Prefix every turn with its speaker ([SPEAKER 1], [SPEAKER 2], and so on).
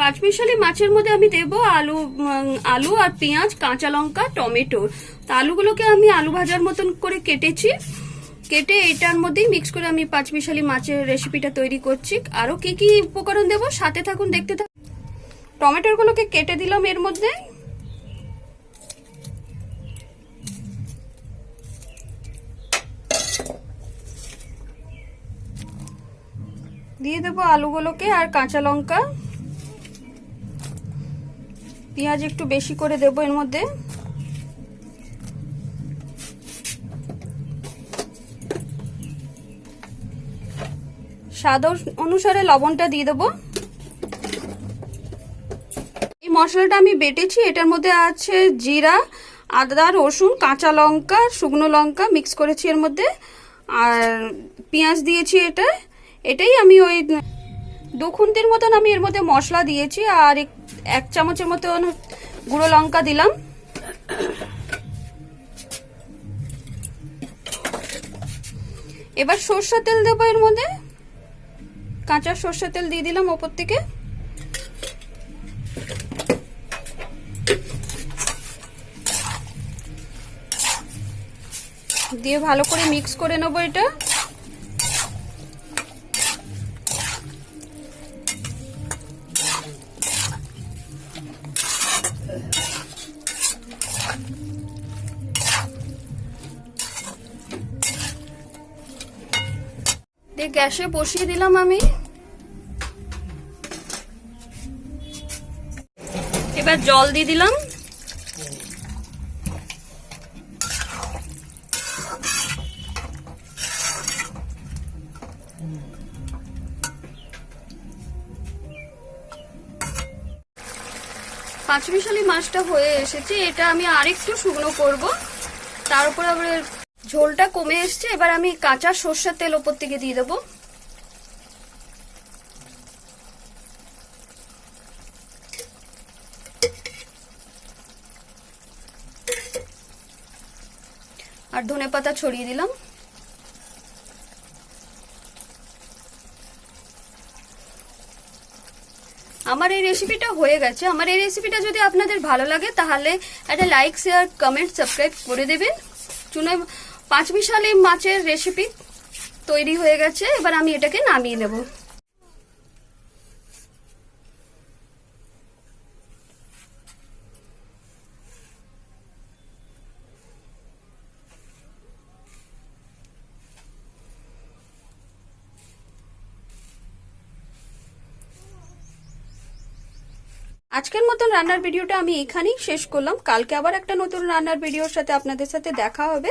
[SPEAKER 1] পাঁচমিশালি মাছের মধ্যে আমি দেব আলু আলু আর পেঁয়াজ, কাঁচা লঙ্কা, টমেটো। তা আলুগুলোকে আমি আলু ভাজার মতন করে কেটেছি। কেটে এটার মধ্যেই মিক্স করে আমি পাঁচমিশালি মাছের রেসিপিটা তৈরি করছি। আরও কি কি উপকরণ দেব? সাথে থাকুন, দেখতে থাকুন। টমেটোগুলোকে কেটে দিলাম এর মধ্যে। দিয়ে দেবো আলুগুলোকে আর কাঁচা লঙ্কা। পেঁয়াজ একটু বেশি করে দেবো এর মধ্যে। স্বাদ অনুসারে লবণটা দিয়ে দেবো। এই মশলাটা আমি বেটেছি, এটার মধ্যে আছে জিরা, আদা, রসুন, কাঁচা লঙ্কা, শুকনো লঙ্কা মিক্স করেছি এর মধ্যে। আর পেঁয়াজ দিয়েছি এটা এটাই আমি ওই দু খুন্তির মতন আমি এর মধ্যে মশলা দিয়েছি। আর এক- এক চামচের মতন গুঁড়ো লঙ্কা দিলাম। এবার সর্ষা তেল দেবো এর মধ্যে। কাঁচা সর্ষা তেল দিয়ে দিলাম ওপর থেকে। দিয়ে ভালো করে মিক্স করে নেব এটা। দিয়ে গ্যাসে বসিয়ে দিলাম আমি। এবার জল দিয়ে দিলাম। পাঁচমিশালি মাছটা হয়ে এসেছে, এটা আমি আরেকটু শুকনো করব। তার উপর আবার ঝোলটা কমে এসছে, এবার আমি কাঁচা সর্ষের তেল ওপর থেকে দিয়ে দেবো। আর ধনে পাতা ছড়িয়ে দিলাম। আমার এই রেসিপিটা হয়ে গেছে। আমার এই রেসিপিটা যদি আপনাদের ভালো লাগে, তাহলে একটা লাইক শেয়ার কমেন্ট সাবস্ক্রাইব করে দেবেন। চুনো পাঁচ মিশালি মাছের রেসিপি তৈরি হয়ে গেছে, এবার আমি এটাকে নামিয়ে নেব। আজকের মতন রান্নার ভিডিওটা আমি এখানেই শেষ করলাম। কালকে আবার একটা নতুন রান্নার ভিডিওর সাথে আপনাদের সাথে দেখা হবে।